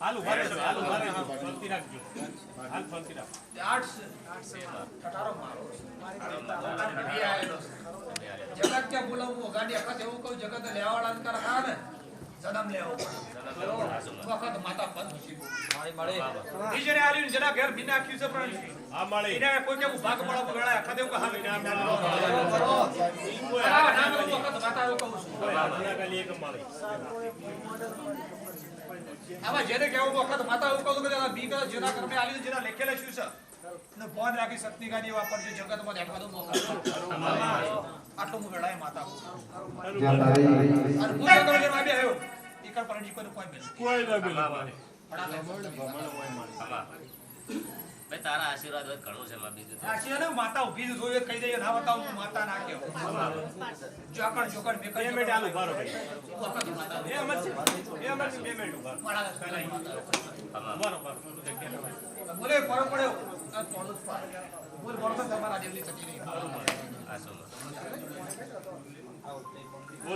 હાલું મારે હાલું મારે. ફરતી રાખજો હાલ ફરતી મારો. આયેલો જગત ક્યાં બોલાવવું ગાડી વખત એવું કહું જગત લેવાવાળા અંતર ખરા ને જન્મ લેવો વખત માતા પદ જરા ઘેર નાખ્યું છે પણ આ મળી એને કોઈ કેવું ભાગ પડાવવું વેળા અખત એવું કે હા નામ વખત માતા એવું કહું છું. ખાલી એક મળી આમાં જેને કહેવું વખત માતા એવું કહું કે આ બી કરે જેના કર્મે આલ્યું જેના લેખેલે શું છે? ને ફોન રાખી સતની ગાડી વાપરજો જગતમાં દેખાતો મોકલો આટલું હું વેળાએ માતા જ્યાં તારી અને પૂજા જગત જેનો આ આવ્યો ઈકર પર ઈકડ કોઈ બેન કોઈ ના પેલું ભાઈ તારા આશીર્વાદ હોય ઘણું છે માં બીજું તો. માતા ઊભી જ જોઈએ કહી દઈએ ના બતાવું માતા ના કેવું ચોકડ મેં બે કહી મિનિટ હાલું ભાઈ. એ અમર છે. એ અમર છે પેમેન્ટ માતા ઊભા રહો, બોલે પડો પડ્યો. આ પડો બોલ બોલ તમારા દેવની થતી નહીં આશીર્વાદ.